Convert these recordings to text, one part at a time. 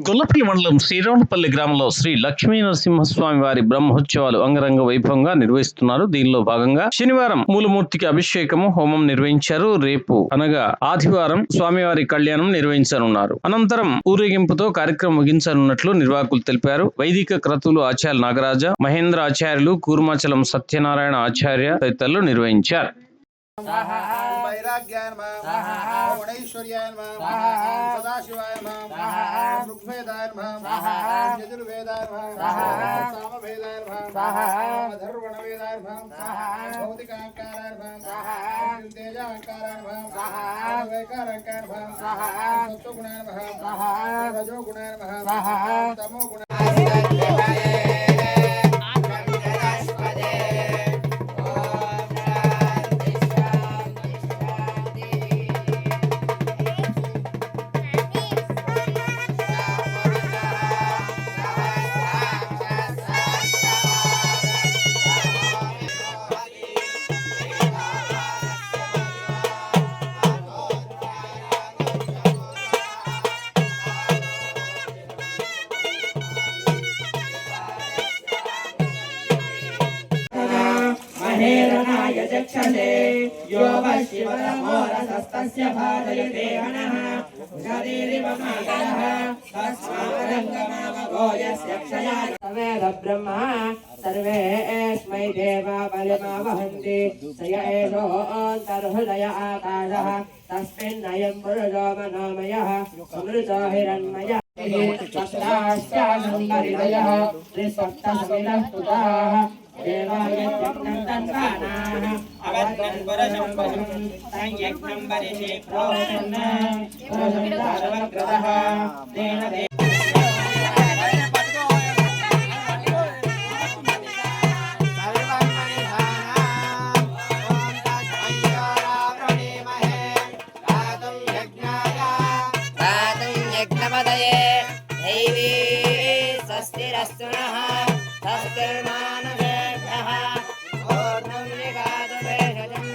గొల్లపల్లి మండలం శ్రీరాములపల్లి గ్రామంలో శ్రీ లక్ష్మీ నరసింహస్వామి వారి బ్రహ్మోత్సవాలు అంగరంగ వైభవంగా నిర్వహిస్తున్నారు. దీనిలో భాగంగా శనివారం మూలమూర్తికి అభిషేకము హోమం నిర్వహించారు. రేపు అనగా ఆదివారం స్వామివారి కళ్యాణం నిర్వహించనున్నారు. అనంతరం ఊరేగింపుతో కార్యక్రమం ముగించనున్నట్లు నిర్వాహకులు తెలిపారు. వైదిక క్రతువులు ఆచార్య నాగరాజ మహేంద్ర ఆచార్యులు కూర్మాచలం సత్యనారాయణ ఆచార్య తదితరులు నిర్వహించారు. వైరాగ్యాయ నమః. గుణైశ్వర్యాయ నమః. సదాశివాయ నమః. ఋగ్వేదాయ నమః. యజుర్వేదాయ నమః. సామవేదాయ నమః. అధర్వణవేదాయ నమః. భౌతికాంకారాయ నమః. తేజాంకారాయ నమః. వైకారంకాయ నమః. సత్వగుణాయ నమః. రజోగుణాయ నమః. తమోగుణాయ महेरणाय चक्षसे यो वशिवरमोरसस्तस्य भाजयते हनः गदिरिव मातरः तस्मारङ्गमामगो यस्य क्षयाय वेद ब्रह्मा सर्वेऽस्मै देवा बलिमावहन्ति स य एषोऽन्तर्हृदय आकाशः, तस्मिन्नयं पुरुषो मनोमयः समृतो हिरण्मयः। हृदयः त्रिसप्तसमिनः पुराः देवाय त्यक्तं तन्वानाः अवद्गन्वरशम्भुं संयज्ञं वरिषे प्रोषन्न सर्वग्रदः तेन स्वस्तिरस्तु नः स्वस्तिर्मानवेभ्यः पूर्णं निगातु भेषजं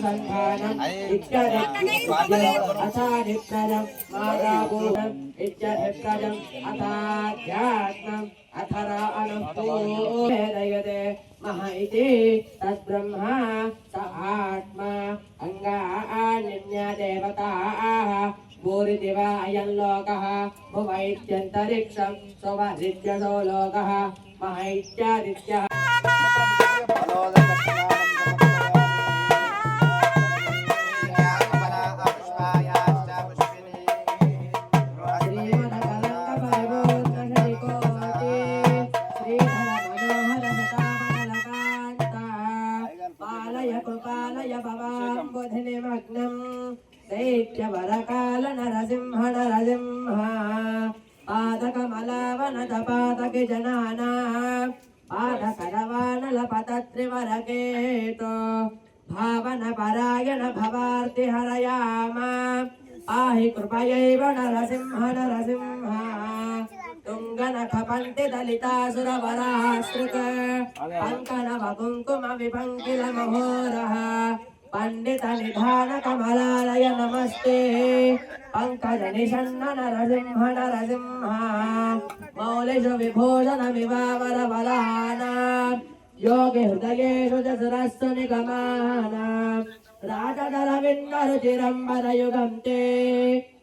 సంఘానం ఇచ్చరం అసాధిక్కరం మాదాభూతం ఇచ్చధిక్కరం అథాధ్యాత్మం అథర అనుభూయతే మహ ఇది తద్బ్రహ్మ స ఆత్మ అంగాన్య దేవత భూరి దివ అయం లోక భువైత్యంతరిక్షం సువరిత్యసో లోక మహైత్యరిత్య मग्नम दैत्य वर काल नर सिंह नर सिंह पादक दैत्यवरकाल नरसिंह नरसिंह पादकमलावनतपादकजनाना भावन परायण भवार्ति हरयाम आहि कृपयैव नर सिंह नर सिंह तुंगन खपंति दलिता नरसिंह नरसिंह तुङ्गन वकुंकुम विपंकिल अङ्कनवकुङ्कुमविपङ्किलमहोरः పంటి దళితాసురవరాశ్రుత పంకణవ కుంకుమ విపంకిల మహోరః పండిత నిధాన కమలాలయ నమస్తే పంకజ నిషన్న నరసింహ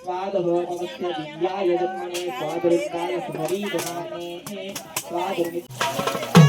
स्वादभोगमस्य विद्याय जन्मने स्वादुरुत्काय सुमरीभवाने स्वादुर्मित्र